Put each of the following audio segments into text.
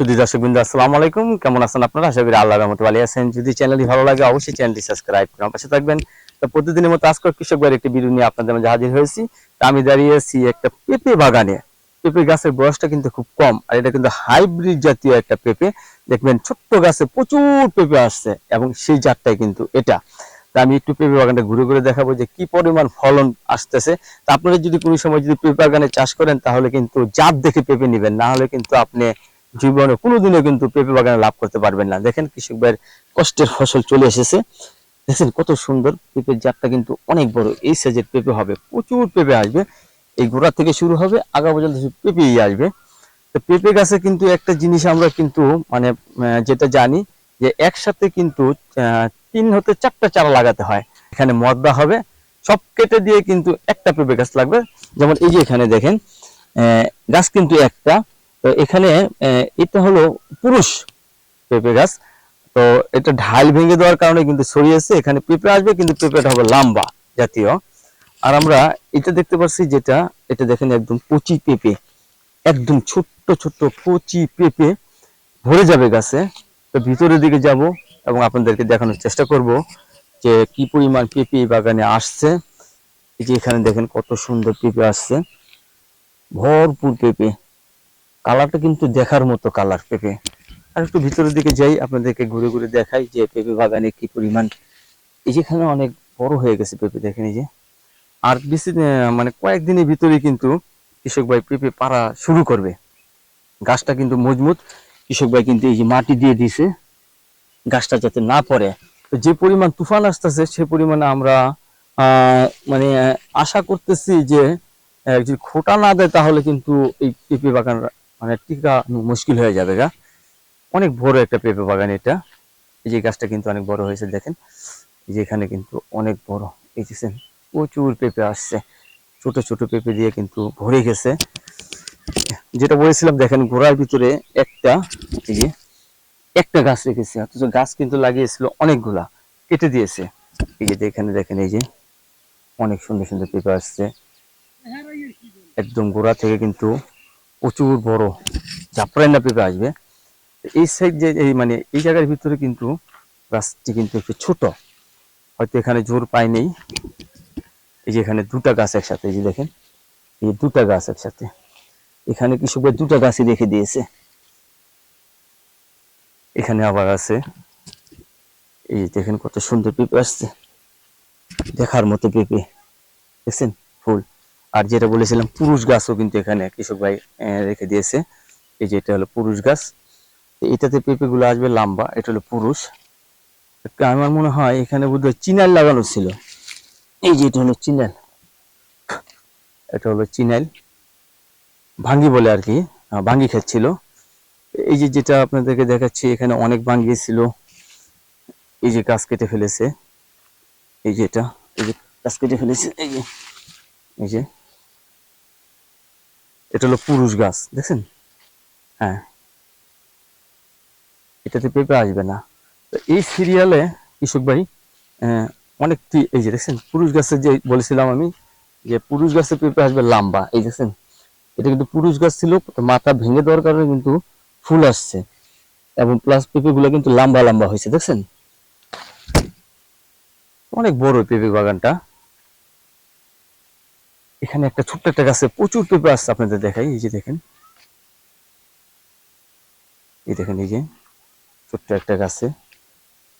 শুধু দর্শক বিন্দু আসসালামু আলাইকুম। কেমন আছেন আপনারা? আশা করি আল্লাহ রহমত ভালো আছেন। যদি চ্যানেলটি ভালো লাগে, অবশ্যই চ্যানেলটি সাবস্ক্রাইব করে পাশে থাকবেন। তো প্রতিদিনের মতো আজকে কৃষক ভাইয়ের একটি ভিডিও নিয়ে আপনাদের মাঝে হাজির হয়েছি। তা আমি দাঁড়িয়ে আছি একটা পেঁপে বাগানে। পেঁপে গাছের বয়সটা কিন্তু খুব কম, আর এটা কিন্তু হাইব্রিড জাতীয় একটা পেঁপে। দেখবেন ছোট্ট গাছে প্রচুর পেঁপে আসছে, এবং সেই জাতটাই কিন্তু এটা। তা আমি একটু পেঁপে বাগানটা ঘুরে ঘুরে দেখাবো যে কি পরিমাণ ফলন আসতেছে। তা আপনারা যদি কোনো সময় যদি পেঁপে বাগানে চাষ করেন, তাহলে কিন্তু জাত দেখে পেঁপে নেবেন। না হলে কিন্তু আপনি জীবনে কোনোদিনও কিন্তু পেঁপে বাগানে লাভ করতে পারবেন না। দেখেন কৃষক ভাইয়ের কষ্টের ফসল চলে এসেছে। দেখছেন কত সুন্দর পেঁপের জাতটা কিন্তু অনেক বড়। এই সাইজের পেঁপে হবে, প্রচুর পেঁপে আসবে। এই গোড়া থেকে শুরু হবে, আগা পর্যন্ত পেঁপেই আসবে। তো পেঁপে গাছে কিন্তু একটা জিনিস আমরা কিন্তু মানে যেটা জানি যে একসাথে কিন্তু তিন হতে চারটা চারা লাগাতে হয়। এখানে মদবা হবে, সব কেটে দিয়ে কিন্তু একটা পেঁপে গাছ লাগবে। যেমন এই যে এখানে দেখেন গাছ কিন্তু একটা তো এখানে এটা হলো পুরুষ পেঁপে গাছ। তো এটা ঢাল ভেঙে দেওয়ার কারণে কিন্তু ছড়িয়েছে এখানে পেঁপে আসবে, কিন্তু পেঁপেটা হবে লম্বা জাতীয়। আর আমরা এটা দেখতে পাচ্ছি যেটা, এটা দেখেন একদম কচি পেঁপে, একদম ছোট্ট ছোট্ট কচি পেঁপে ভরে যাবে গাছে। তো ভিতরের দিকে যাব এবং আপনাদেরকে দেখানোর চেষ্টা করব যে কি পরিমাণ পেঁপে বাগানে আসছে। এই যে এখানে দেখেন কত সুন্দর পেঁপে আসছে। ভরপুর পেঁপে। কালারটা কিন্তু দেখার মতো কালার পেঁপে। আর একটু ভিতরের দিকে যাই, আপনাদেরকে ঘুরে ঘুরে দেখাই যে পেঁপে বাগানে কি পরিমাণ। এই যেখানে অনেক বড় হয়ে গেছে পেঁপে, দেখেন এই যে। আর বেশি মানে কয়েকদিনের ভিতরে কিন্তু কৃষক ভাই পেঁপে পাড়া শুরু করবে। গাছটা কিন্তু মজবুত। কৃষক ভাই কিন্তু এই যে মাটি দিয়ে দিছে। গাছটা যাতে না পড়ে। যে পরিমাণ তুফান আসতেছে, সে পরিমাণে আমরা মানে আশা করতেছি যে যদি খোটা না দেয় তাহলে কিন্তু এই পেঁপে বাগান মানে টিকা মুশকিল হয়ে যাবে গা। অনেক বড় একটা পেঁপে বাগান এটা। এই যে গাছটা কিন্তু অনেক বড় হয়েছে, দেখেন। এই যে এখানে কিন্তু অনেক বড়। এই যে প্রচুর পেঁপে আসছে। ছোট ছোট পেঁপে দিয়ে কিন্তু ভরে গেছে। যেটা বলেছিলাম, দেখেন ঘোড়ার ভিতরে একটা, এই যে একটা গাছ রেখেছে। অথচ গাছ কিন্তু লাগিয়েছিল অনেকগুলা, কেটে দিয়েছে। এই যে এখানে দেখেন, এই যে অনেক সুন্দর সুন্দর পেঁপে আসছে। একদম গোড়া থেকে কিন্তু প্রচুর বড় জাপরাইনা পেঁপে আসবে। এই সাইড যে, এই মানে এই জায়গার ভিতরে কিন্তু গাছটি কিন্তু একটু ছোট। হয়তো এখানে জোর পাই নেই। এই যে এখানে দুটা গাছ একসাথে, এই যে দেখেন, এই দুটা গাছ একসাথে। এখানে কৃষকরা দুটা গাছই রেখে দিয়েছে। এখানে আবার আছে, এই দেখেন কত সুন্দর পেঁপে আসছে। দেখার মতো পেঁপে। দেখছেন? ফুল। আর যেটা বলেছিলাম, পুরুষ গাছও কিন্তু এখানে কৃষক ভাই রেখে দিয়েছে। এই যে এটা হলো পুরুষ গাছ। এটাতে পেঁপে গুলো আসবে লম্বা, এটা হলো পুরুষ। আমার মনে হয় এখানে বোধহয় চিনাল লাগানো ছিল। এই যে এটা হলো চিনাল। এটা হলো চিনাইল ভাঙ্গি বলে আর কি ভাঙ্গি খাচ্ছিল এই যে যেটা আপনাদেরকে দেখাচ্ছি, এখানে অনেক ভাঙ্গি ছিল। এই যে গাছ কেটে ফেলেছে। এই যে এটা, এই যে গাছ কেটে ফেলেছে। এই যে এই যে। এটা হলো পুরুষ গাছ, দেখছেন? হ্যাঁ। এটাতে পেঁপে আসবে না। তো এই সিরিয়ালে কৃষক ভাই অনেকটি, এই যে দেখছেন, পুরুষ গাছের যে বলেছিলাম আমি, যে পুরুষ গাছে পেঁপে আসবে লম্বা, এই দেখছেন? এটা কিন্তু পুরুষ গাছ ছিল মাথা ভেঙে দেওয়ার কারণে কিন্তু ফুল আসছে। এবং প্লাস পেঁপে গুলো কিন্তু লম্বা লম্বা হয়েছে, দেখছেন? অনেক বড় পেঁপে বাগানটা। এখানে একটা ছোট্ট একটা গাছে প্রচুর পেঁপে আসছে আপনাদের দেখাই, এই যে দেখেন। এই দেখেন, এই যে ছোট্ট একটা গাছে,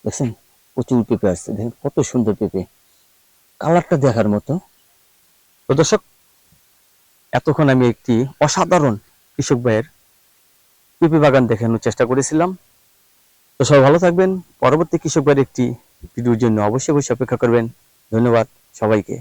দেখছেন? প্রচুর পেঁপে আসছে দেখেন কত সুন্দর পেঁপে। কালারটা দেখার মতো। তো দর্শক, এতক্ষণ আমি একটি অসাধারণ কৃষক ভাইয়ের পেঁপে বাগান দেখানোর চেষ্টা করেছিলাম। তো সবাই ভালো থাকবেন, পরবর্তী কৃষক ভাইয়ের একটি ভিডিওর জন্য অবশ্যই অবশ্যই অপেক্ষা করবেন। ধন্যবাদ সবাইকে।